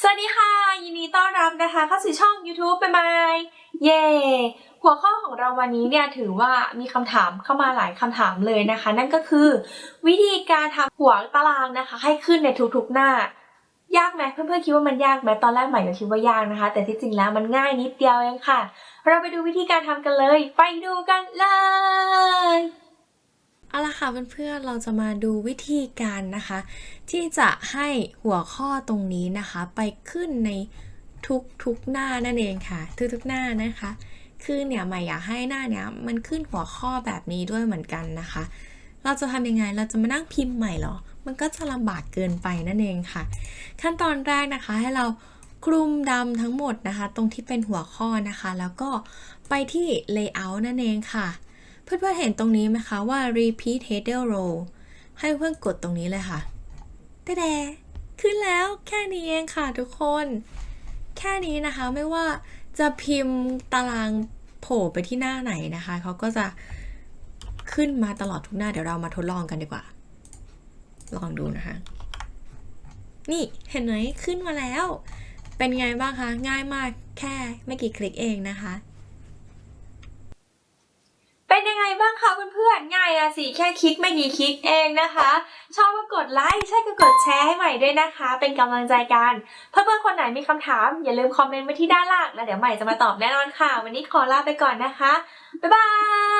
สวัสดีค่ะ ยินดีต้อนรับนะคะเข้าสู่ช่อง YouTube ไปไหมเย่หัวข้อของเราวันนี้เนี่ยถือว่ามีคำถามเข้ามาหลายคำถามเลยนะคะ นั่นก็คือ วิธีการทำหัวตารางนะคะ ให้ขึ้นในทุกๆหน้า ยากไหมเพื่อนๆคิดว่ามันยากไหมตอนแรกใหม่ก็คิดว่ายากนะคะ แต่ที่จริงแล้วมันง่ายนิดเดียวเองค่ะ เราไปดูวิธีการทำกันเลย ไปดูกันเลย เอาละค่ะเพื่อนๆ เราจะมาดูวิธีการนะคะ ที่จะให้หัวข้อตรงนี้นะคะ ไปขึ้นในทุกๆหน้านั่นเองค่ะ ทุกๆหน้านะคะ คือเนี่ยใหม่อยากให้หน้าเนี้ยมันขึ้นหัวข้อแบบนี้ด้วยเหมือนกันนะคะ เราจะทำยังไงเราจะมานั่งพิมพ์ใหม่เหรอ มันก็จะลำบากเกินไปนั่นเองค่ะ ขั้นตอนแรกนะคะให้เราคลุมดำทั้งหมดนะคะ ตรงที่เป็นหัวข้อนะคะ แล้วก็ไปที่ layout นั่นเองค่ะ เพื่อนๆเห็นตรงนี้ไหมคะว่า repeat header row ให้เพื่อนกดตรงนี้เลยค่ะแต่แดขึ้นแล้วแค่นี้เองค่ะทุกคน แค่นี้นะคะไม่ว่าจะพิมพ์ตารางโผล่ไปที่หน้าไหนนะคะเขาก็จะขึ้นมาตลอดทุกหน้าเดี๋ยวเรามาทดลองกันดีกว่า ลองดูนะคะ นี่เห็นไหมขึ้นมาแล้ว เป็นไงบ้างคะ ง่ายมากแค่ไม่กี่คลิกเองนะคะ เป็นยังไงบ้างคะเพื่อนๆ ง่ายอะ สิแค่คลิกไม่กี่คลิกเองนะคะ ชอบก็กดไลค์ใช่ก็กดแชร์ให้ใหม่ด้วยนะคะ เป็นกำลังใจกันเพื่อนๆคนไหนมีคำถาม อย่าลืมคอมเมนต์ไว้ที่ด้านล่างแล้วเดี๋ยวใหม่จะมาตอบแน่นอนค่ะ วันนี้ขอลาไปก่อนนะคะ บ๊ายบาย